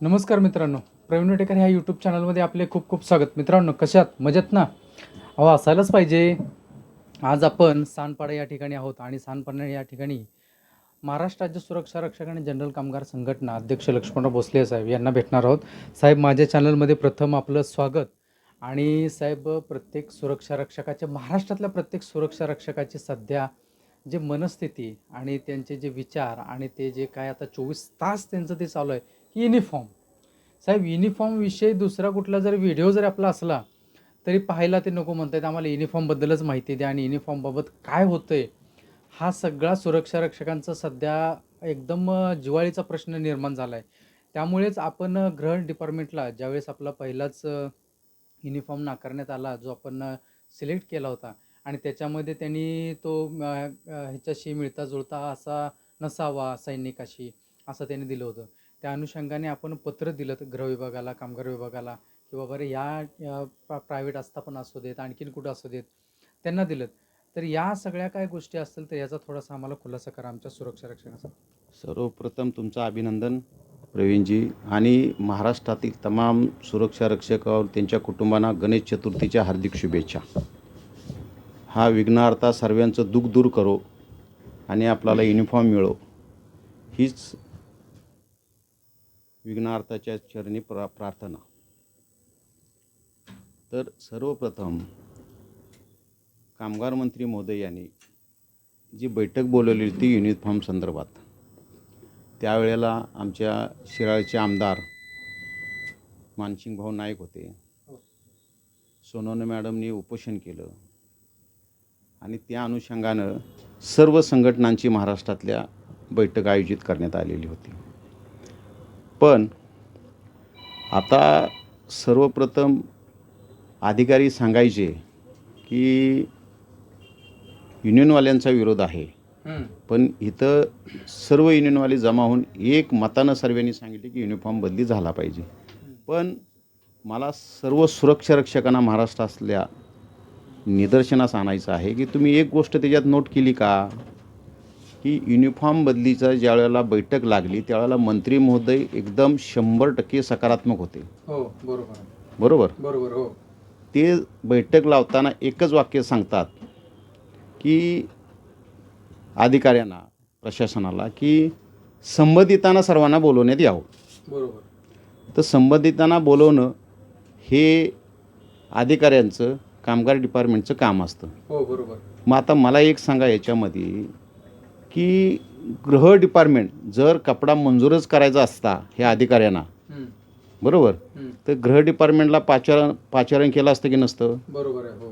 नमस्कार मित्रांनो. प्रवीण वटेकर ह्या यूट्यूब चॅनलमध्ये आपले खूप खूप स्वागत. मित्रांनो कशात मजेत ना? अहो असायलाच पाहिजे. आज आपण सानपाडा या ठिकाणी आहोत आणि सानपाडा या ठिकाणी महाराष्ट्र राज्य सुरक्षा रक्षक आणि जनरल कामगार संघटना अध्यक्ष लक्ष्मणराव भोसले साहेब यांना भेटणार आहोत. साहेब माझ्या चॅनलमध्ये प्रथम आपलं स्वागत. आणि साहेब प्रत्येक सुरक्षा रक्षकाच्या महाराष्ट्रातल्या प्रत्येक सुरक्षा रक्षकाची सध्या जे मनस्थिती आणि त्यांचे जे विचार आणि ते जे काय आता चोवीस तास त्यांचं ते चालू आहे युनिफॉर्म. साहेब युनिफॉर्मविषयी दुसरा कुठला जर व्हिडिओ जर आपला असला तरी पाहायला ते नको म्हणतात आम्हाला युनिफॉर्मबद्दलच माहिती द्या आणि युनिफॉर्मबाबत काय होतं आहे हा सगळा सुरक्षा रक्षकांचा सध्या एकदम जिवाळीचा जिव्हाळीचा प्रश्न निर्माण झाला आहे त्यामुळेच आपण ग्रहण डिपार्टमेंटला ज्यावेळेस आपला पहिलाच युनिफॉर्म नाकारण्यात आला जो आपण सिलेक्ट केला होता आणि त्याच्यामध्ये त्यांनी तो ह्याच्याशी मिळता जुळता असा नसावा सैनिकाशी असं त्यांनी दिलं होतं. त्या अनुषंगाने आपण पत्र दिलं गृह विभागाला कामगार विभागाला की बाबा रे या प्रायव्हेट आस्थापना असू देत आणखीन कुठं असू देत त्यांना दिलं. तर या सगळ्या काय गोष्टी असतील तर याचा थोडासा आम्हाला खुलासा करा आमच्या सुरक्षा रक्षणाचा सर्वप्रथम तुमचं अभिनंदन प्रवीणजी आणि महाराष्ट्रातील तमाम सुरक्षा रक्षक और त्यांच्या कुटुंबांना गणेश चतुर्थीच्या हार्दिक शुभेच्छा. हा विघ्नार्था सर्वांचं दुःख दूर करो आणि आपल्याला युनिफॉर्म मिळो. हीच विघ्नार्थाच्या चरणी प्रा प्रार्थना. तर सर्वप्रथम कामगार मंत्री महोदय यांनी जी बैठक बोलवली होती युनिफॉर्म संदर्भात त्यावेळेला आमच्या शिराळचे आमदार मानसिंग भाऊ नाईक होते. सोनवणे मॅडमनी उपोषण केलं आणि त्या अनुषंगानं सर्व संघटनांची महाराष्ट्रातल्या बैठक आयोजित करण्यात आलेली होती. पण आता सर्वप्रथम अधिकारी सांगायचे की युनियनवाल्यांचा विरोध आहे. पण इथं सर्व युनियनवाले जमा होऊन एक मतानं सर्वांनी सांगितले की युनिफॉर्म बदली झाला पाहिजे. पण मला सर्व सुरक्षा रक्षकांना महाराष्ट्रातल्या निदर्शनास आणायचं आहे की तुम्ही एक गोष्ट त्याच्यात नोट केली का? की युनिफॉर्म बदलीचा ज्या वेळेला बैठक लागली त्यावेळेला मंत्री महोदय एकदम शंभर टक्के सकारात्मक होते. हो बरोबर. बरोबर? बरोबर हो. ते बैठक लावताना एकच वाक्य सांगतात की अधिकाऱ्यांना प्रशासनाला की संबंधितांना सर्वांना बोलवण्यात यावं. बरोबर. तर संबंधितांना बोलवणं हे अधिकाऱ्यांचं कामगार डिपार्टमेंटचं काम असतं. हो बरोबर. मग आता मला एक सांगा याच्यामध्ये की गृह डिपार्टमेंट जर कपडा मंजूरच करायचा असता ह्या अधिकाऱ्यांना बरोबर? तर गृह डिपार्टमेंटला पाचारण पाचारण केलं असतं की नसतं? बरोबर आहे हो.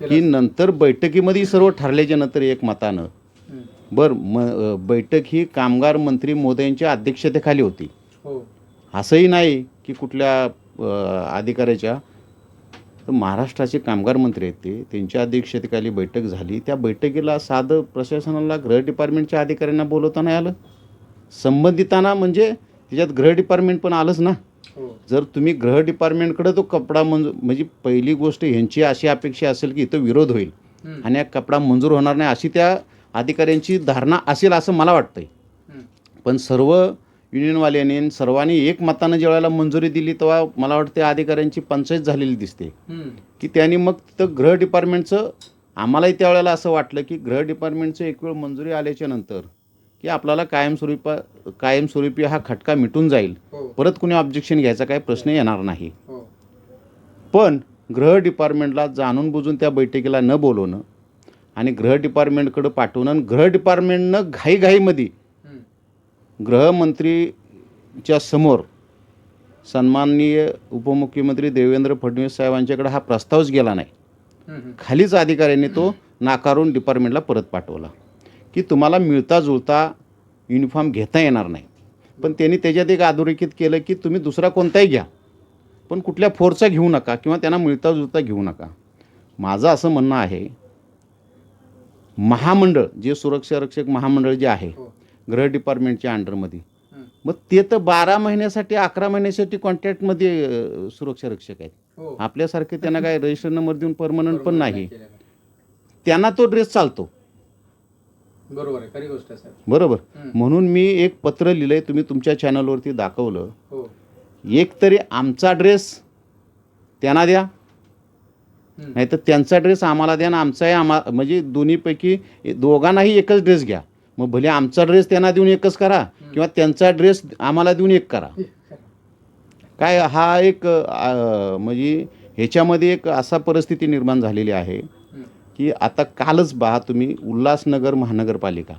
की. नंतर बैठकीमध्ये सर्व ठरल्याच्या नंतर एक मतानं. बरं म बैठक ही कामगार मंत्री मोदयांच्या अध्यक्षतेखाली होती. हो. असंही नाही की कुठल्या अधिकाऱ्याच्या. तर महाराष्ट्राचे कामगार मंत्री आहेत ते त्यांच्या अध्यक्षतेखाली बैठक झाली. त्या बैठकीला साधं प्रशासनाला गृह डिपार्टमेंटच्या अधिकाऱ्यांना बोलवता नाही आलं. संबंधितांना म्हणजे त्याच्यात गृह डिपार्टमेंट पण आलंच ना. हो. जर तुम्ही गृह डिपार्टमेंटकडे तो कपडा मंजूर म्हणजे पहिली गोष्ट ह्यांची अशी अपेक्षा असेल की इथं विरोध होईल. आणि हा कपडा मंजूर होणार नाही अशी त्या अधिकाऱ्यांची धारणा असेल असं मला वाटतंय. पण सर्व युनियनवाल्यांनी सर्वांनी एक मतानं मंजुरी दिली तेव्हा मला वाटतं अधिकाऱ्यांची पंचायत झालेली दिसते. की त्यांनी मग तिथं गृह डिपार्टमेंटचं आम्हालाही त्यावेळेला असं वाटलं की गृह डिपार्टमेंटचं एक वेळ मंजुरी आल्याच्यानंतर की आपल्याला कायमस्वरूपा कायमस्वरूपी हा खटका मिटून जाईल. हो. परत कुणी ऑब्जेक्शन घ्यायचा काही प्रश्न येणार नाही. हो. पण गृह डिपार्टमेंटला जाणून बुजून त्या बैठकीला न बोलवणं आणि गृह डिपार्टमेंटकडं पाठवणं आणि गृह डिपार्टमेंटनं घाईघाईमध्ये गृहमंत्रीच्या समोर सन्माननीय उपमुख्यमंत्री देवेंद्र फडणवीस साहेबांच्याकडे हा प्रस्तावच गेला नाही. खालीच अधिकाऱ्यांनी तो नाकारून डिपार्टमेंटला परत पाठवला. की तुम्हाला मिळता जुळता युनिफॉर्म घेता येणार नाही. पण त्यांनी त्याच्यात एक अधोरेखित केलं की तुम्ही दुसरा कोणताही घ्या. पण कुठल्या फोरचा घेऊ नका किंवा त्यांना मिळता जुळता घेऊ नका. माझं असं म्हणणं आहे महामंडळ जे सुरक्षा रक्षक महामंडळ जे आहे हो. गृह डिपार्टमेंटच्या अंडरमध्ये मग ते तर बारा महिन्यासाठी अकरा महिन्यासाठी कॉन्ट्रॅक्टमध्ये सुरक्षा रक्षक आहेत. हो. आपल्यासारखे त्यांना काय रजिस्टर नंबर देऊन परमनंट पण नाही. त्यांना तो ड्रेस चालतो. बरोबर आहे गोष्ट बरोबर. म्हणून मी एक पत्र लिहिलंय तुम्ही तुमच्या चॅनलवरती दाखवलं. हो. एक तरी आमचा ड्रेस त्यांना द्या. नाही तर त्यांचा ड्रेस आम्हाला द्या ना आमचाही आम्हा म्हणजे दोन्हीपैकी दोघांनाही एकच ड्रेस घ्या. मग भले आमचा ड्रेस त्यांना देऊन एकच करा किंवा त्यांचा ड्रेस आम्हाला देऊन एक करा. काय हा एक म्हणजे ह्याच्यामध्ये एक असा परिस्थिती निर्माण झालेली आहे. की आता कालच पहा तुम्ही उल्हासनगर महानगरपालिका.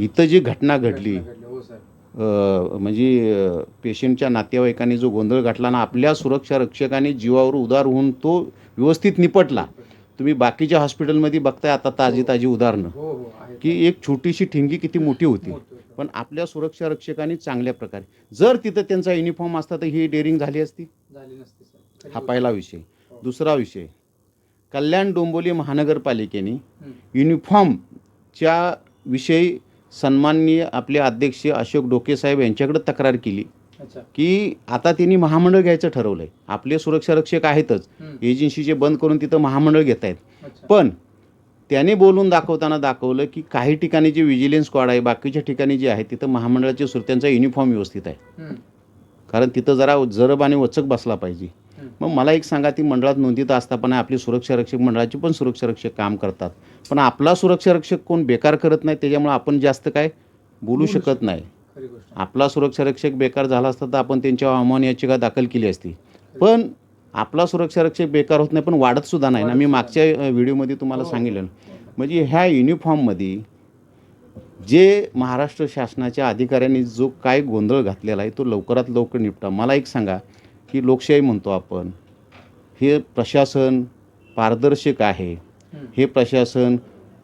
इथं जी घटना घडली हो म्हणजे पेशंटच्या नातेवाईकांनी जो गोंधळ घातला ना आपल्या सुरक्षा रक्षकांनी जीवावर उदार होऊन तो व्यवस्थित निपटला तुम्ही बाकीच्या हॉस्पिटलमध्ये बघताय आता ताजी ताजी उदाहरणं. हो हो की एक छोटीशी ठिंगी किती मोठी होती. पण आपल्या सुरक्षा रक्षकांनी चांगल्या प्रकारे. जर तिथं त्यांचा युनिफॉर्म असता तर ही डेअरिंग झाली असती? हा पहिला विषय. दुसरा विषय. कल्याण डोंबिवली महानगरपालिकेने. युनिफॉर्मच्या विषयी सन्माननीय आपले अध्यक्ष अशोक डोके साहेब यांच्याकडे तक्रार केली. की आता त्यांनी महामंडळ घ्यायचं ठरवलंय. आपले सुरक्षा रक्षक आहेतच. एजन्सीचे बंद करून तिथं महामंडळ घेत आहेत पण त्याने बोलून दाखवताना दाखवलं की काही ठिकाणी जे विजिलन्स स्क्वॉड आहे बाकीच्या ठिकाणी जे आहे तिथं महामंडळाचे सुरत्यांचा युनिफॉर्म व्यवस्थित आहे. कारण तिथं जरा जरब आणि वचक बसला पाहिजे. मग मला एक सांगा ती मंडळात नोंदीत असताना आपली सुरक्षा रक्षक मंडळाची पण सुरक्षा रक्षक काम करतात. पण आपला सुरक्षा रक्षक कोण बेकार करत नाही त्याच्यामुळे आपण जास्त काय बोलू शकत नाही. आपला सुरक्षा रक्षक बेकार झाला असता तर आपण त्यांच्यावर अवमान याचिका दाखल केली असती. पण आपला सुरक्षा रक्षक बेकार होत नाही पण वाढत सुद्धा नाही ना. मी मागच्या व्हिडिओमध्ये तुम्हाला हो. सांगितलं. म्हणजे ह्या युनिफॉर्ममध्ये जे महाराष्ट्र शासनाच्या अधिकाऱ्यांनी जो काय गोंधळ घातलेला आहे तो लवकरात लवकर निपटा. मला एक सांगा की लोकशाही म्हणतो आपण हे प्रशासन पारदर्शक आहे. हे प्रशासन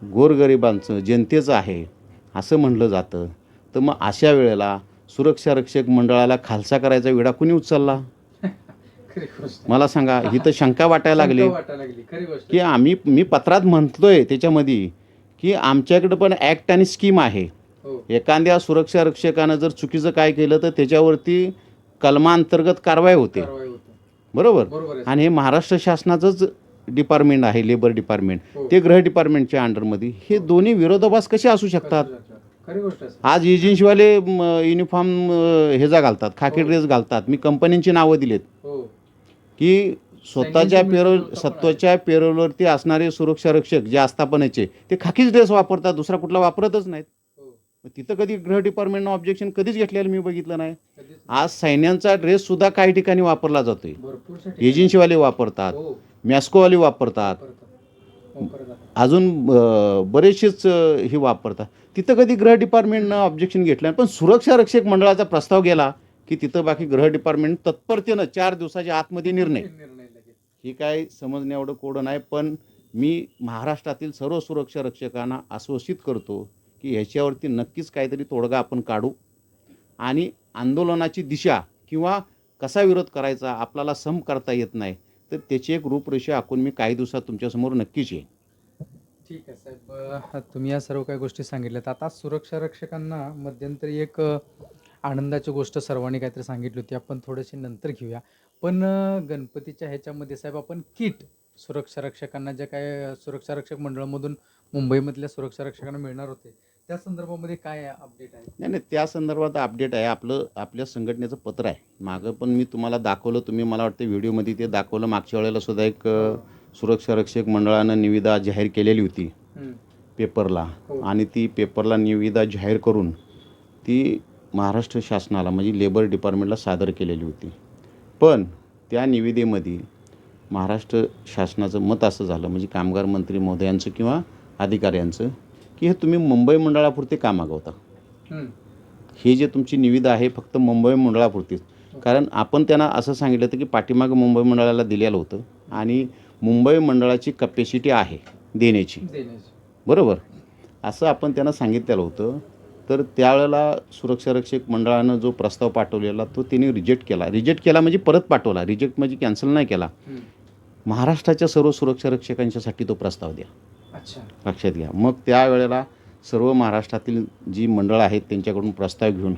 गोरगरिबांचं जनतेचं आहे असं म्हणलं जातं. तर मग अशा वेळेला सुरक्षा रक्षक मंडळाला खालसा करायचा विडा कुणी उचलला? मला सांगा ही तर शंका वाटायला लागली. की आम्ही मी पत्रात म्हणतोय त्याच्यामध्ये की आमच्याकडे पण ॲक्ट आणि स्कीम आहे. हो. एखाद्या सुरक्षा रक्षकानं जर चुकीचं काय केलं तर त्याच्यावरती कलमांतर्गत कारवाई होते. कारवाई होते. बरोबर? आणि हे महाराष्ट्र शासनाचंच डिपार्टमेंट आहे लेबर डिपार्टमेंट हो. ते गृह डिपार्टमेंटच्या अंडरमध्ये हे दोन्ही विरोधाभास कसे असू शकतात? आज एजन्सीवाले युनिफॉर्म ह्याचा घालतात खाकी. ड्रेस घालतात. मी कंपन्यांची नावं दिलेत. हो. की स्वतःच्या पेरोल. स्वतःच्या पेरोलवरती असणारे सुरक्षा रक्षक जे आस्थापनेचे ते खाकीच ड्रेस वापरतात दुसरा कुठला वापरतच नाहीत. हो. तिथं कधी गृह डिपार्टमेंटनं ऑब्जेक्शन कधीच घेतलेलं मी बघितलं नाही. आज सैन्यांचा ड्रेस सुद्धा काही ठिकाणी वापरला जातोय. एजन्सीवाले वापरतात. हो. मॅस्कोवाले. वापरतात. अजून बरेचसेच हे वापरतात. तिथं कधी गृह डिपार्टमेंटनं ऑब्जेक्शन घेतलं. पण सुरक्षा रक्षक मंडळाचा प्रस्ताव गेला की तिथं बाकी गृह डिपार्टमेंट तत्परतेनं चार दिवसाच्या आतमध्ये निर्णय. ही काय समजणे एवढं कोडं नाही पण मी महाराष्ट्रातील सर्व सुरक्षा रक्षकांना आश्वासित करतो की ह्याच्यावरती नक्कीच काहीतरी तोडगा आपण काढू आणि आंदोलनाची दिशा किंवा कसा विरोध करायचा आपल्याला सम करता येत नाही. तर त्याची एक रूपरेषा आखून मी काही दिवसात तुमच्यासमोर नक्कीच येईन. ठीक आहे साहेब. तुम्ही या सर्व काही गोष्टी सांगितल्यात. आता सुरक्षा रक्षकांना मध्यंतरी एक आनंदाची गोष्ट सर्वांनी काहीतरी सांगितली होती. आपण थोडीशी नंतर घेऊया. पण गणपतीच्या ह्याच्यामध्ये साहेब आपण किट सुरक्षा रक्षकांना ज्या काय सुरक्षा रक्षक मंडळामधून मुंबईमधल्या सुरक्षा रक्षकांना मिळणार होते त्या संदर्भामध्ये काय अपडेट आहे? नाही नाही त्या संदर्भात अपडेट आहे. आपलं आपल्या संघटनेचं पत्र आहे. मागं पण मी तुम्हाला दाखवलं. तुम्ही मला वाटतं व्हिडिओमध्ये ते दाखवलं. मागच्या वेळेला सुद्धा एक सुरक्षा रक्षक मंडळानं निविदा जाहीर केलेली होती. पेपरला. हो. आणि ती पेपरला निविदा जाहीर करून ती महाराष्ट्र शासनाला म्हणजे लेबर डिपार्टमेंटला सादर केलेली होती. पण त्या निविदेमध्ये महाराष्ट्र शासनाचं मत असं झालं. म्हणजे कामगार मंत्री महोदयांचं किंवा अधिकाऱ्यांचं की हे तुम्ही मुंबई मंडळापुरते का मागवता. हे जे तुमची निविदा आहे फक्त मुंबई मंडळापुरतीच. कारण आपण त्यांना असं सांगितलं होतं की पाठीमागं मुंबई मंडळाला दिलेलं होतं आणि मुंबई मंडळाची कपॅसिटी आहे देण्याची. बरोबर? असं आपण त्यांना सांगितलेलं होतं. तर त्यावेळेला सुरक्षा रक्षक मंडळानं जो प्रस्ताव पाठवलेला तो त्यांनी रिजेक्ट केला. रिजेक्ट केला म्हणजे परत पाठवला. रिजेक्ट म्हणजे कॅन्सल नाही केला. महाराष्ट्राच्या सर्व सुरक्षा रक्षकांच्यासाठी तो प्रस्ताव द्या. लक्षात घ्या. मग त्यावेळेला सर्व महाराष्ट्रातील जी मंडळं आहेत त्यांच्याकडून प्रस्ताव घेऊन.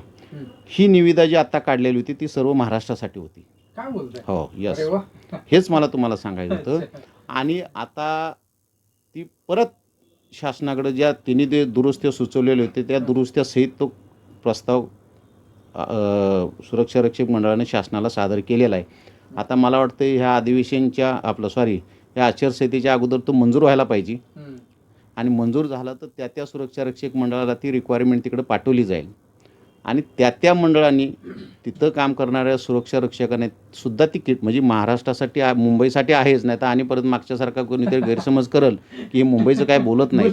ही निविदा जी आत्ता काढलेली होती ती सर्व महाराष्ट्रासाठी होती. हो यस हेच मला तुम्हाला सांगायचं होतं. आणि आता ती परत शासनाकडे ज्या तिन्ही ते दुरुस्त्या सुचवलेले होते त्या दुरुस्त्यासहित तो प्रस्ताव सुरक्षा रक्षक मंडळाने शासनाला सादर केलेला आहे. आता मला वाटतं ह्या अधिवेशनच्या आपलं सॉरी ह्या आचारसंहितेच्या अगोदर तो मंजूर व्हायला पाहिजे. आणि मंजूर झाला तर त्या त्या सुरक्षा रक्षक मंडळाला ती रिक्वायरमेंट तिकडे पाठवली जाईल. आणि त्या त्या मंडळांनी तिथं काम करणाऱ्या सुरक्षा रक्षकाने सुद्धा ती किट म्हणजे महाराष्ट्रासाठी मुंबईसाठी आहेच नाही तर आणि परत मागच्यासारखा कोणीतरी गैरसमज करल की हे मुंबईचं काय बोलत नाही.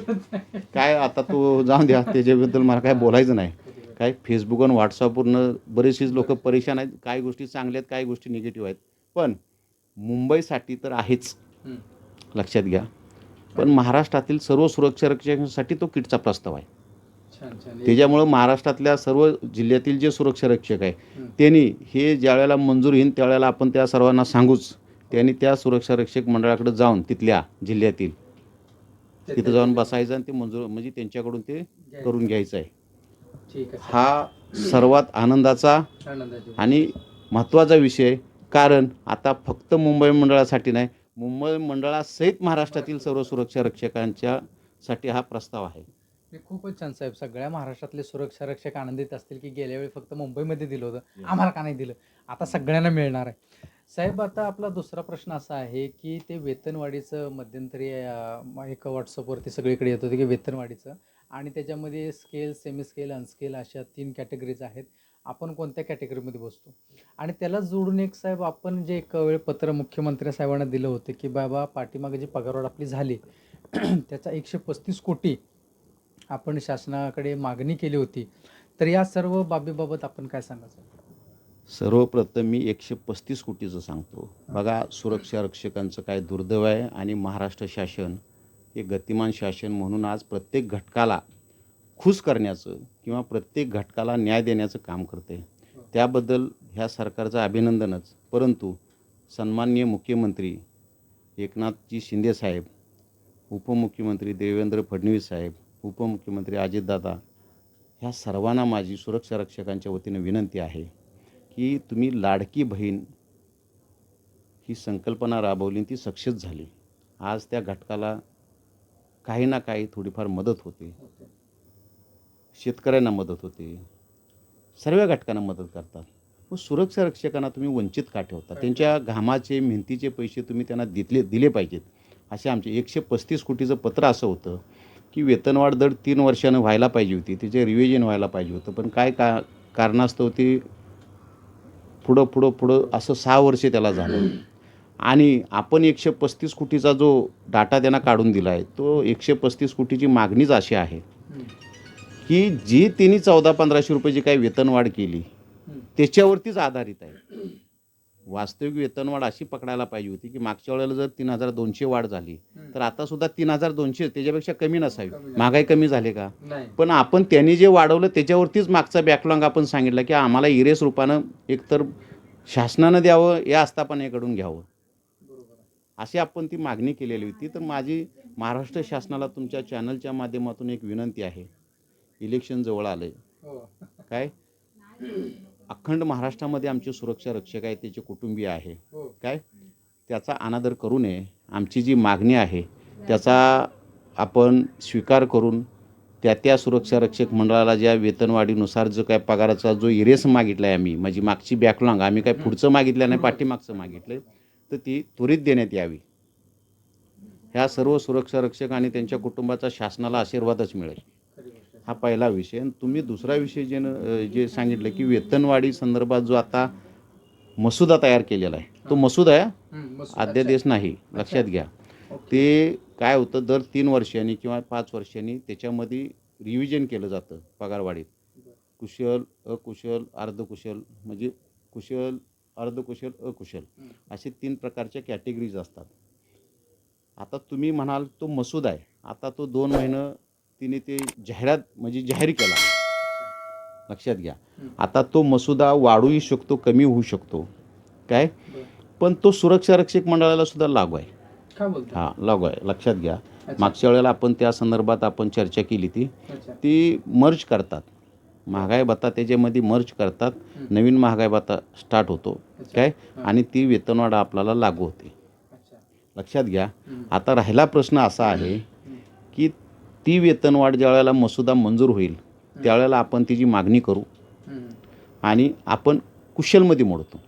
काय आता तो जाऊन द्या त्याच्याबद्दल मला काय बोलायचं नाही. काय फेसबुक आणि व्हॉट्सअपवरनं बरेचसेच लोक परेशान आहेत काही गोष्टी चांगल्या आहेत काही गोष्टी निगेटिव्ह आहेत. पण मुंबईसाठी तर आहेच. लक्षात घ्या. पण महाराष्ट्रातील सर्व सुरक्षा रक्षकांसाठी तो किटचा प्रस्ताव आहे. त्याच्यामुळं महाराष्ट्रातल्या सर्व जिल्ह्यातील जे सुरक्षा रक्षक आहे त्यांनी हे ज्यावेळेला मंजूर येईन त्यावेळेला आपण त्या सर्वांना सांगूच त्यांनी त्या सुरक्षा रक्षक मंडळाकडे जाऊन तिथल्या जिल्ह्यातील तिथं जाऊन बसायचं आणि ते मंजूर म्हणजे त्यांच्याकडून ते करून घ्यायचं आहे. हा सर्वात आनंदाचा आनंदाची आणि महत्त्वाचा विषय कारण आता फक्त मुंबई मंडळासाठी नाही मुंबई मंडळासहित महाराष्ट्रातील सर्व सुरक्षा रक्षकांच्या साठी हा प्रस्ताव आहे. हे खूपच छान साहेब सगळ्या महाराष्ट्रातले सुरक्षा रक्षक आनंदित असतील की गेल्या वेळी फक्त मुंबईमध्ये दिलं होतं. आम्हाला का नाही दिलं? आता सगळ्यांना मिळणार आहे. साहेब आता आपला दुसरा प्रश्न असा आहे की ते वेतनवाढीचं मध्यंतरी एक व्हॉट्सअपवरती सगळीकडे येत होतं की वेतनवाढीचं आणि त्याच्यामध्ये स्केल सेमी स्केल अनस्केल अशा तीन कॅटेगरीज आहेत. आपण कोणत्या कॅटेगरीमध्ये बसतो? आणि त्याला जोडून एक साहेब आपण जे एक वेळ पत्र मुख्यमंत्री साहेबांना दिलं होतं की बाबा पाठीमागे जी पगारवाढ आपली झाली त्याचा एकशे पस्तीस कोटी आपण शासनाकडे मागणी केली होती. तर या सर्व बाबीबाबत आपण काय सांगायचं सर्वप्रथम मी एकशे पस्तीस कोटीचं सांगतो. बघा सुरक्षा रक्षकांचं काय दुर्दैव आहे आणि महाराष्ट्र शासन हे गतिमान शासन म्हणून आज प्रत्येक घटकाला खुश करण्याचं किंवा प्रत्येक घटकाला न्याय देण्याचं काम करते. त्याबद्दल ह्या सरकारचं अभिनंदनच. परंतु सन्माननीय मुख्यमंत्री एकनाथजी शिंदेसाहेब उपमुख्यमंत्री देवेंद्र फडणवीस साहेब उपमुख्यमंत्री अजितदादा ह्या सर्वांना माझी सुरक्षा रक्षकांच्या वतीनं विनंती आहे की तुम्ही लाडकी बहीण ही संकल्पना राबवली ती सक्सेस झाली. आज त्या घटकाला काही ना काही थोडीफार मदत होते. शेतकऱ्यांना मदत होते. सर्व घटकांना मदत करतात. व सुरक्षा रक्षकांना तुम्ही वंचित का ठेवता? त्यांच्या घामाचे मेहनतीचे पैसे तुम्ही त्यांना दिले दिले पाहिजेत. असे आमचे एकशे पस्तीस कोटीचं पत्र असं होतं की वेतनवाढ दर तीन वर्षानं व्हायला पाहिजे होती. तिचे रिव्हिजन व्हायला पाहिजे होतं. पण काय का कारणास्तव ती पुढं पुढं पुढं असं सहा वर्षे त्याला झालं. आणि आपण एकशे पस्तीस कोटीचा जो डाटा त्यांना काढून दिला आहे तो एकशे पस्तीस कोटीची मागणीच अशी आहे. की जी त्यांनी चौदा पंधराशे रुपयाची काही वेतनवाढ केली त्याच्यावरतीच आधारित आहे. वास्तविक वेतनवाढ अशी पकडायला पाहिजे होती की मागच्या वेळेला जर तीन हजार दोनशे वाढ झाली तर आता सुद्धा तीन हजार दोनशे त्याच्यापेक्षा कमी नसावी. महागाई कमी झाली का? पण आपण त्यांनी जे वाढवलं त्याच्यावरतीच मागचा बॅकलॉग आपण सांगितलं की आम्हाला इरेस रूपानं एकतर शासनानं द्यावं या आस्थापनेकडून घ्यावं. अशी आपण ती मागणी केलेली होती. तर माझी महाराष्ट्र शासनाला तुमच्या चॅनलच्या माध्यमातून एक विनंती आहे. इलेक्शन जवळ आलं आहे हो. काय? अखंड महाराष्ट्रामध्ये आमचे सुरक्षा रक्षक आहेत त्याचे कुटुंबीय आहे. हो. काय? त्याचा अनादर करू नये. आमची जी मागणी आहे त्याचा आपण स्वीकार करून त्या त्या सुरक्षा रक्षक मंडळाला ज्या वेतनवाढीनुसार जो काय पगाराचा जो इरेस मागितला आहे आम्ही माझी मागची बॅकलॉग आम्ही काय पुढचं मागितलं नाही पाठीमागचं मागितलं तर ती त्वरित देण्यात यावी. ह्या सर्व सुरक्षा रक्षक आणि त्यांच्या कुटुंबाचा शासनाला आशीर्वादच मिळेल. आहे. हा पहिला विषय. आणि तुम्ही दुसरा विषय जे जे सांगितलं की वेतनवाढी संदर्भात जो आता मसुदा तयार केलेला आहे तो मसुदा आहे. अध्यादेश नाही लक्षात घ्या. ते काय होतं दर तीन वर्षांनी किंवा पाच वर्षांनी त्याच्यामध्ये रिव्हिजन केलं जातं पगारवाढीत. कुशल अकुशल अर्धकुशल म्हणजे कुशल अर्धकुशल अकुशल. असे तीन प्रकारच्या कॅटेगरीज असतात. आता तुम्ही म्हणाल तो मसूद आहे. आता तो दोन महिनं तिने ते जाहिरात म्हणजे जाहीर केला लक्षात घ्या. आता तो मसुदा वाढूही शकतो कमी होऊ शकतो काय. पण तो सुरक्षा रक्षक मंडळाला सुद्धा लागू आहे हा लागू आहे लक्षात घ्या. मागच्या वेळेला आपण त्या संदर्भात आपण चर्चा केली ती. ती मर्ज करतात महागाई भत्ता त्याच्यामध्ये मर्ज करतात. नवीन महागाई भत्ता स्टार्ट होतो. काय. आणि ती वेतनवाढ आपल्याला लागू होते. लक्षात घ्या. आता राहिला प्रश्न असा आहे. की ती वेतनवाढ ज्या वेळेला मसुदा मंजूर होईल त्यावेळेला आपण तिची मागणी करू. आणि आपण कुशलमध्ये मोडतो.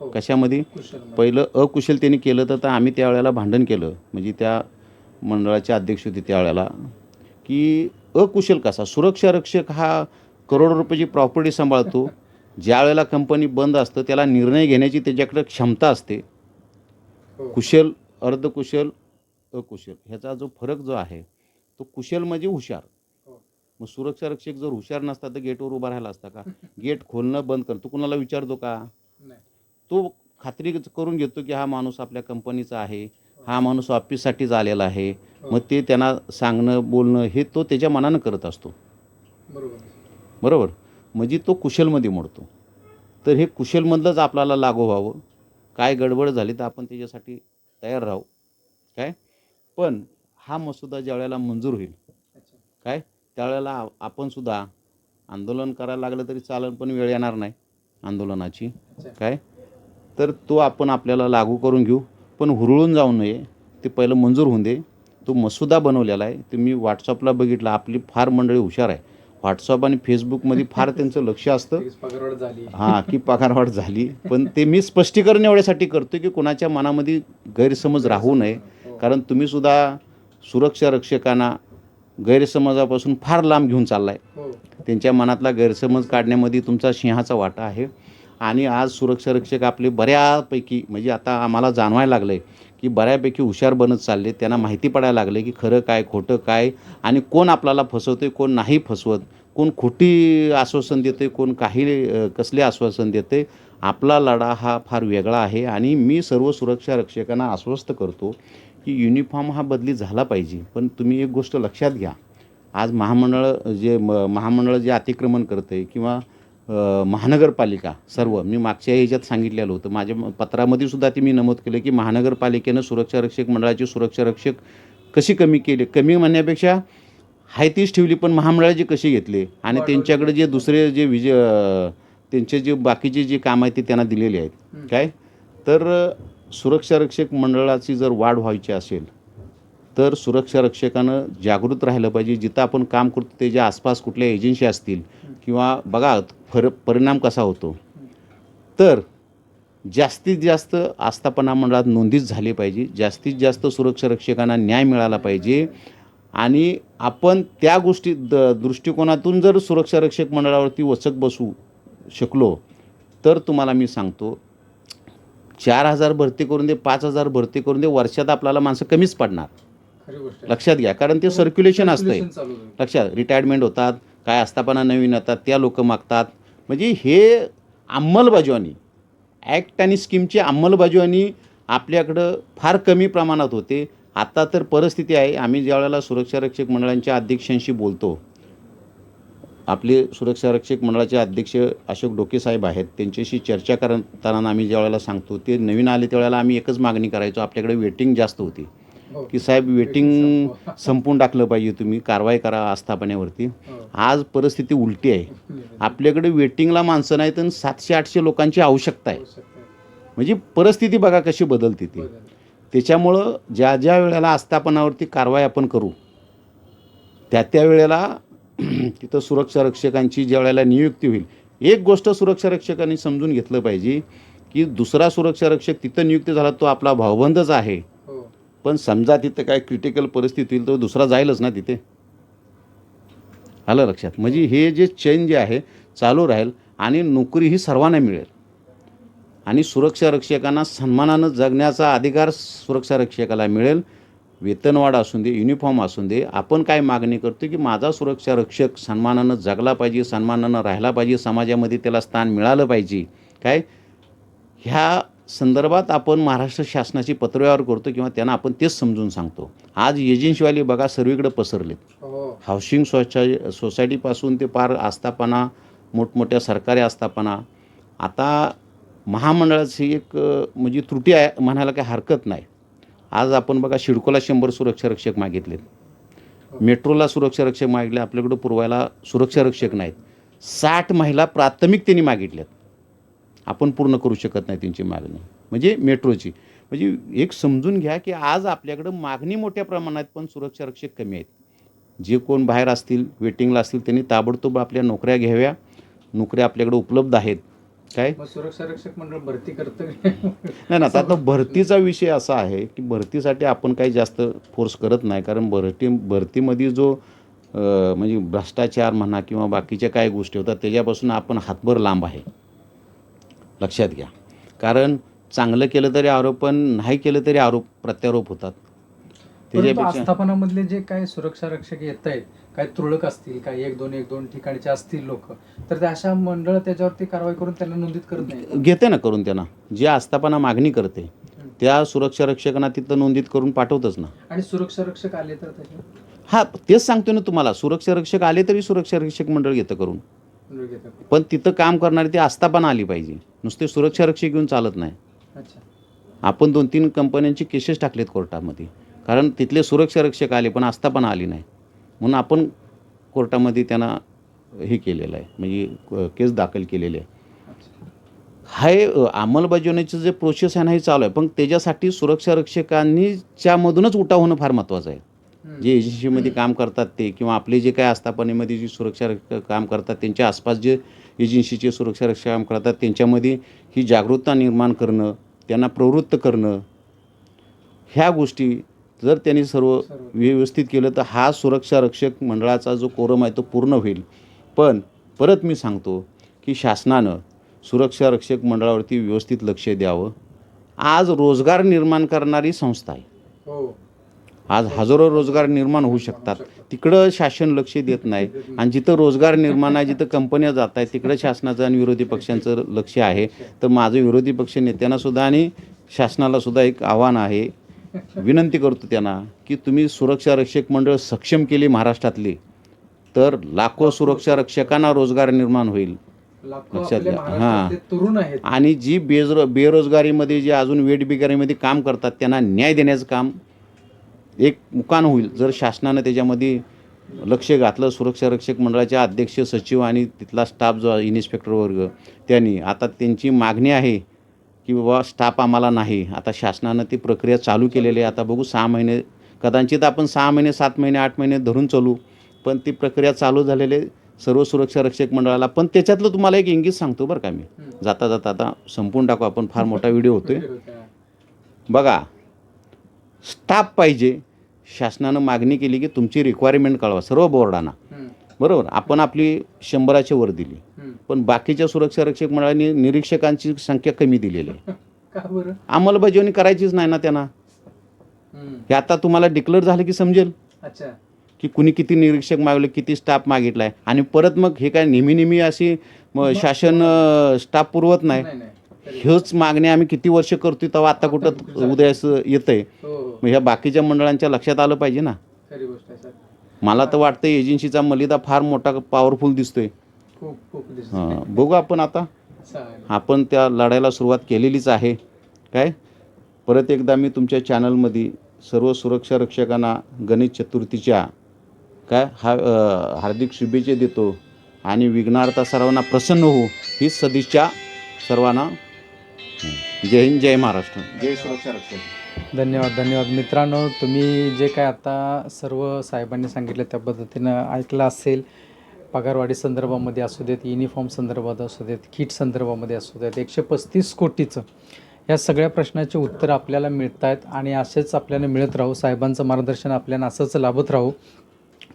हो. कशामध्ये? कुशल पहिलं अकुशलतेने केलं तर तर आम्ही त्यावेळेला भांडण केलं. म्हणजे त्या मंडळाचे अध्यक्ष होते त्यावेळेला. की अकुशल कसा? सुरक्षा रक्षक हा करोडो रुपयाची प्रॉपर्टी सांभाळतो. ज्या वेळेला कंपनी बंद असतं त्याला निर्णय घेण्याची त्याच्याकडे क्षमता असते. हो. कुशल अर्धकुशल अकुशल. ह्याचा जो फरक जो आहे तो कुशल म्हणजे हुशार. हो. मग सुरक्षा रक्षक जर हुशार नसता तर गेटवर उभा राहिला असता का? गेट खोलणं बंद कर. तू कुणाला विचारतो का. तो खात्री करून घेतो की हा माणूस आपल्या कंपनीचा आहे. हा. माणूस ऑफिससाठीच आलेला आहे. हो. मग ते त्यांना सांगणं बोलणं हे तो त्याच्या मनानं करत असतो. बरोबर? म्हणजे तो कुशलमध्ये मोडतो. तर हे कुशलमधलंच आपल्याला लागू व्हावं. काय गडबड झाली तर आपण त्याच्यासाठी तयार राहू. काय? पण हा मसुदा ज्या वेळेला मंजूर होईल. काय? त्यावेळेला आपण सुद्धा आंदोलन करायला लागलं तरी चालेल पण वेळ येणार नाही आंदोलनाची. काय? तर तो आपण आपल्याला लागू करून घेऊ पण हुरळून जाऊ नये. ते पहिलं मंजूर होऊन दे. तो मसुदा बनवलेला आहे. ते मी व्हॉट्सअपला बघितला. आपली फार मंडळी हुशार आहे. व्हॉट्सअप आणि फेसबुकमध्ये फार त्यांचं लक्ष असतं. हां की पगारवाढ झाली. पण ते मी स्पष्टीकरण एवढ्यासाठी करतो की कोणाच्या मनामध्ये गैरसमज राहू नये. हो. कारण तुम्ही सुद्धा सुरक्षा रक्षकांना गैरसमजापासून फार लांब घेऊन चाललाय. हो. त्यांच्या मनातला गैरसमज काढण्यामध्ये तुमचा सिंहाचा वाटा आहे. आणि आज सुरक्षा रक्षक आपले बऱ्यापैकी म्हणजे आता आम्हाला जाणवायला लागलं आहे की बऱ्यापैकी हुशार बनत चालले. त्यांना माहिती पडायला लागले की खरं काय खोटं काय आणि कोण आपल्याला फसवते कोण नाही फसवत. कोण खोटी आश्वासन देते कोण काही कसले आश्वासन देते आपला लढा हा फार वेगळा आहे आणि मी सर्व सुरक्षा रक्षकांना आश्वस्त करतो की युनिफॉर्म हा बदली झाला पाहिजे. पण तुम्ही एक गोष्ट लक्षात घ्या. आज महामंडळ जे म महामंडळ जे अतिक्रमण करते किंवा अ, महानगरपालिका सर्व मी मागच्या ह्याच्यात सांगितलेलं होतं. माझ्या पत्रामध्ये सुद्धा ते मी नमूद केलं की महानगरपालिकेनं सुरक्षा रक्षक मंडळाची सुरक्षा रक्षक कशी कमी केली? कमी म्हणण्यापेक्षा हाय तीच ठेवली पण महामंडळाचे कशी घेतले? आणि. त्यांच्याकडे जे दुसरे जे विजय अ, त्यांचे जे बाकीचे जे काम आहे ते त्यांना दिलेले आहेत. काय? तर सुरक्षारक्षक मंडळाची जर वाढ व्हायची असेल तर सुरक्षारक्षकानं जागृत राहिलं पाहिजे. जिथं आपण काम करतो त्याच्या आसपास कुठल्या एजन्सी असतील किंवा बघा फर परिणाम कसा होतो. तर जास्तीत जास्त आस्थापना मंडळात नोंदीच झाली पाहिजे. जास्तीत जास्त सुरक्षारक्षकांना न्याय मिळाला पाहिजे. आणि आपण त्या गोष्टी द दृष्टिकोनातून जर सुरक्षारक्षक मंडळावरती वचक बसू शकलो तर तुम्हाला मी सांगतो चार हजार भरती करून दे पाच हजार भरती करून दे वर्षात आपल्याला माणसं कमीच पडणार. लक्षात घ्या कारण ते सर्क्युलेशन होईल. लक्षात रिटायरमेंट होतात काय आस्थापना नवीन येतात त्या लोक मागतात म्हणजे हे अंमलबजावणी ॲक्ट आणि स्कीमची अंमलबजावणी आपल्याकडं फार कमी प्रमाणात होते आता तर परिस्थिती आहे आम्ही ज्या वेळेला सुरक्षा रक्षक मंडळांच्या अध्यक्षांशी बोलतो आपले सुरक्षा रक्षक मंडळाचे अध्यक्ष अशोक डोके साहेब आहेत त्यांच्याशी चर्चा करताना आम्ही ज्या वेळेला सांगतो ते नवीन आले त्यावेळेला आम्ही एकच मागणी करायचो आपल्याकडे वेटिंग जास्त होती हो. की साहेब वेटिंग संपवून टाकलं पाहिजे तुम्ही कारवाई करा आस्थापनेवरती हो. आज परिस्थिती उलटी आहे आपल्याकडे वेटिंगला माणसं नाहीत आणि सातशे आठशे लोकांची आवश्यकता आहे. म्हणजे परिस्थिती बघा कशी बदलते ती. त्याच्यामुळं ज्या ज्या वेळेला आस्थापनावरती कारवाई आपण करू त्या त्या वेळेला तिथं सुरक्षा रक्षकांची ज्या वेळेला नियुक्ती होईल एक गोष्ट सुरक्षा रक्षकांनी समजून घेतलं पाहिजे की दुसरा सुरक्षा रक्षक तिथं नियुक्त झाला तो आपला भावबंदच आहे. हो. पण समजा तिथं काय क्रिटिकल परिस्थिती होईल तर दुसरा जाईलच ना तिथे. आलं लक्षात? म्हणजे हे जे चेन जे आहे चालू राहील आणि नोकरी ही सर्वांना मिळेल. आणि सुरक्षा रक्षकांना सन्मानानं जगण्याचा अधिकार सुरक्षा रक्षकाला मिळेल. वेतनवाढ असून दे युनिफॉर्म असून दे आपण काय मागणी करतो की माझा सुरक्षा रक्षक सन्मानानं जगला पाहिजे सन्मानानं राहिला पाहिजे समाजामध्ये त्याला स्थान मिळालं पाहिजे. काय? ह्या संदर्भात आपण महाराष्ट्र शासनाची पत्रव्यवहार करतो किंवा त्यांना आपण तेच समजून सांगतो. आज एजन्सीवाले बघा सर्वीकडे पसरलेत. हो. हाऊसिंग सोसाय सोसायटीपासून ते पार आस्थापना मोठमोठ्या सरकारी आस्थापना. आता महामंडळाची एक म्हणजे त्रुटी आहे म्हणायला काही हरकत नाही. आज आपण बघा शिडकोला शंभर सुरक्षा रक्षक मागितलेत. मेट्रोला सुरक्षा रक्षक मागितले आपल्याकडं पुरवायला सुरक्षा रक्षक नाहीत. साठ महिला प्राथमिक त्यांनी मागितल्यात. आपण पूर्ण करू शकत नाही त्यांची मागणी. म्हणजे मेट्रोची. म्हणजे एक समजून घ्या की आज आपल्याकडं मागणी मोठ्या प्रमाणात पण सुरक्षा रक्षक कमी आहेत. जे कोण बाहेर असतील वेटिंगला असतील त्यांनी ताबडतोब आपल्या नोकऱ्या घ्याव्या. नोकऱ्या आपल्याकडे उपलब्ध आहेत. काय? सुरक्षा रक्षक मंडळ भरती करतं नाही ना आता भरतीचा विषय असा आहे की भरतीसाठी आपण काही जास्त फोर्स करत नाही. कारण भरती भरतीमध्ये जो म्हणजे भ्रष्टाचार म्हणा किंवा बाकीच्या काय गोष्टी होतात त्याच्यापासून आपण हातभर लांब आहे. लक्षात घ्या. कारण चांगलं केलं तरी आरोप पण नाही केलं तरी आरोप प्रत्यारोप होतात. त्याच्यापेक्षा आस्थापनामधले जे काही सुरक्षा रक्षक येत आहेत काय तुरळक असतील काय एक दोन एक दोन ठिकाणचे असतील लोक तर ते अशा मंडळ त्याच्यावरती कारवाई करून त्यांना नोंदित करत नाही घेते ना करून त्यांना. जे आस्थापना मागणी करते त्या सुरक्षा रक्षकांना तिथं नोंदीत करून पाठवतच ना. आणि सुरक्षा रक्षक आले तर हा तेच सांगतो ना तुम्हाला. सुरक्षा रक्षक आले तरी सुरक्षा रक्षक मंडळ घेतं करून. पण तिथं काम करणारी ती आस्थापना आली पाहिजे. नुसते सुरक्षा रक्षक घेऊन चालत नाही. अच्छा. आपण दोन तीन कंपन्यांची केसेस टाकलेत कोर्टामध्ये. कारण तिथले सुरक्षा रक्षक आले पण आस्थापना आली नाही. म्हणून आपण कोर्टामध्ये त्यांना हे केलेलं आहे म्हणजे केस दाखल केलेली आहे. हे अंमलबजावणीचं जे प्रोसेस आहे ना हे चालू आहे. पण त्याच्यासाठी सुरक्षा रक्षकांनी च्यामधूनच उठाव होणं फार महत्त्वाचं आहे. जे एजन्सीमध्ये काम करतात ते किंवा आपले जे काय आस्थापनेमध्ये जी सुरक्षा रक्षक काम करतात त्यांच्या आसपास जे एजन्सीचे सुरक्षा रक्षक काम करतात त्यांच्यामध्ये ही जागरूकता निर्माण करणं त्यांना प्रवृत्त करणं ह्या गोष्टी जर त्यांनी सर्व. व्यवस्थित केलं तर हा सुरक्षा रक्षक मंडळाचा जो कोरम आहे तो पूर्ण होईल. पण परत मी सांगतो की शासनानं सुरक्षा रक्षक मंडळावरती व्यवस्थित लक्ष द्यावं. आज रोजगार निर्माण करणारी संस्था आहे. हो. आज हजारो रोजगार निर्माण होऊ शकतात. तिकडं शासन लक्ष देत नाही. आणि जिथं रोजगार निर्माण आहे जिथं कंपन्या जात आहेत तिकडं शासनाचं आणि विरोधी पक्षांचं लक्ष आहे. तर माझं विरोधी पक्ष नेत्यांना सुद्धा आणि शासनाला सुद्धा एक आव्हान आहे. विनंती करतो त्यांना की तुम्ही सुरक्षा रक्षक मंडळ सक्षम केली महाराष्ट्रातली तर लाखो सुरक्षा रक्षकांना रोजगार निर्माण होईल. लक्षात घ्या. आहेत. आणि जी बेजरो बेरोजगारीमध्ये जे अजून वेठबिगारीमध्ये काम करतात त्यांना न्याय देण्याचं काम एक मुकान होईल जर शासनानं त्याच्यामध्ये लक्ष घातलं सुरक्षा रक्षक मंडळाचे अध्यक्ष सचिव आणि तिथला स्टाफ जो आहे, इन्स्पेक्टर वर्ग त्यांनी. आता त्यांची मागणी आहे की बाबा स्टाफ आम्हाला नाही. आता शासनानं ती प्रक्रिया चालू केलेली आहे. आता बघू सहा महिने कदाचित आपण सहा महिने सात महिने आठ महिने धरून चालू. पण ती प्रक्रिया चालू झालेली सर्व सुरक्षा रक्षक मंडळाला. पण त्याच्यातलं तुम्हाला एक इंगित सांगतो बरं का मी. जाता जाता आता संपून टाकू आपण. फार मोठा व्हिडिओ होतोय. बघा स्टाफ पाहिजे. शासनानं मागणी केली की तुमची रिक्वायरमेंट कळवा. सर्व बोर्डांना बरोबर. आपण आपली शंभराच्या वर दिली. पण बाकीच्या सुरक्षा रक्षक मंडळांनी निरीक्षकांची संख्या कमी दिलेली आहे. अंमलबजावणी करायचीच नाही ना त्यांना. हे आता तुम्हाला डिक्लेअर झालं की समजेल. अच्छा. की कुणी किती निरीक्षक मागले किती स्टाफ मागितला आहे आणि परत मग हे काय नेहमी नेहमी अशी शासन स्टाफ पुरवत नाही. ह्योच मागणी आम्ही किती वर्ष करतोय तेव्हा आता कुठं उदयास येतंय. हो हो. मग ह्या बाकीच्या मंडळांच्या लक्षात आलं पाहिजे ना. मला तर वाटतं एजन्सीचा मलिदा फार मोठा पॉवरफुल दिसतोय. खूप खूप दिसत हां, बघू आपण आता. आपण त्या लढाईला सुरुवात केलेलीच आहे. काय? परत एकदा मी तुमच्या चॅनलमध्ये सर्व सुरक्षा रक्षकांना गणेश चतुर्थीच्या काय? हा हार्दिक शुभेच्छा देतो आणि विघ्नार्था सर्वांना प्रसन्न हो ही सदिच्छा सर्वांना. हं. जय हिंद जय महाराष्ट्र. जय सुरक्षा रक्षक. धन्यवाद धन्यवाद. मित्रांनो तुम्ही जे काय आता सर्व साहेबांनी सांगितलं त्या पद्धतीनं ऐकलं असेल पगारवाढी संदर्भामध्ये असू देत युनिफॉर्म संदर्भात असू देत किट संदर्भामध्ये असू देत एकशे पस्तीस कोटीचं या सगळ्या प्रश्नाचे उत्तर आपल्याला मिळत आहेत आणि असेच आपल्याला मिळत राहू साहेबांचं मार्गदर्शन आपल्याला असंच लाभत राहू.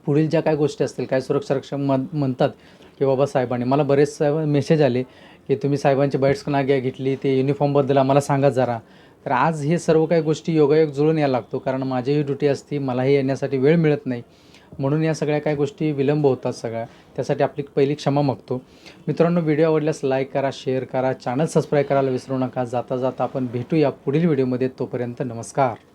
पुढील ज्या काय गोष्टी असतील काय सुरक्षा रक्षक म्हणतात की बाबा साहेबांनी मला बरेच साहेब मेसेज आले की तुम्ही साहेबांची बाईट्स नाग्या घेतली ते युनिफॉर्मबद्दल आम्हाला सांगा जरा. तर आज हे सर्व काही गोष्टी योगायोग जुळून यायला लागतो कारण माझीही ड्युटी असती मलाही येण्यासाठी वेळ मिळत नाही. म्हणून या सगळ्या काही गोष्टी विलंब होतात सगळ्या त्यासाठी आपली पहिली क्षमा मागतो. मित्रांनो व्हिडिओ आवडल्यास लाईक करा शेअर करा चॅनल सबस्क्राईब करायला विसरू नका. जाता जाता आपण भेटूया पुढील व्हिडिओमध्ये. तोपर्यंत नमस्कार.